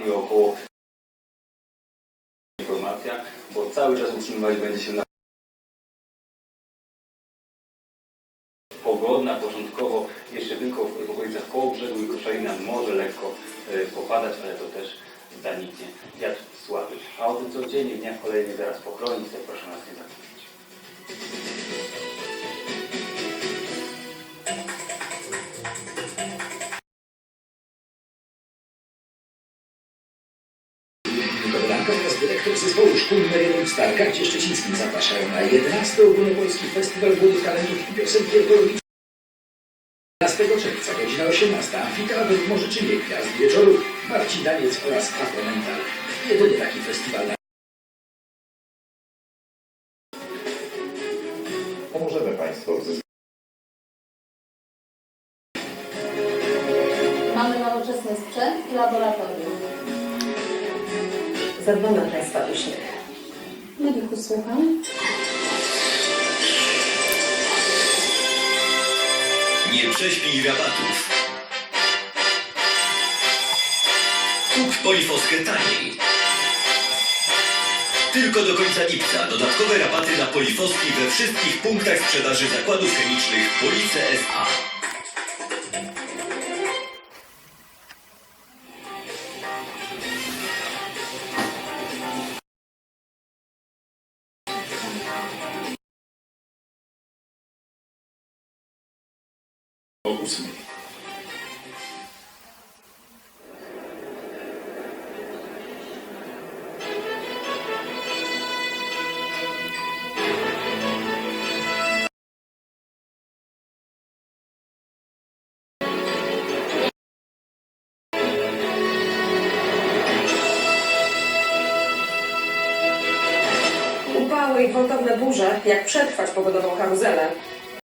stanowi około informacja, bo cały czas utrzymywać będzie się na pogodna, początkowo jeszcze tylko w okolicach Kołobrzegu i Koszalina może lekko e, popadać, ale to też zaniknie. Wiatr słaby. A o tym co dzień i w dniach kolejnych zaraz po kronice, proszę nas nie zespołu szkół Meridian w Stargardzie Szczecińskim zapraszają na 11 ogólnopolski festiwal młodych talentów i piosenki ekologicznej. 15 czerwca, godzina 18, amfiteatr w Morzyczynie, gwiazd wieczoru, Marcin Daniec oraz Afromental. Jedyny taki festiwal na Pomożemy Państwu w Mamy nowoczesny sprzęt i laboratorium. O Państwa uśmiech. Mediku, słucham. Nie prześpij rabatów. Kup polifoskę taniej. Tylko do końca lipca dodatkowe rabaty na polifoski we wszystkich punktach sprzedaży zakładów chemicznych Police SA. O 8. Upały i gwałtowne burze, jak przetrwać pogodową karuzelę.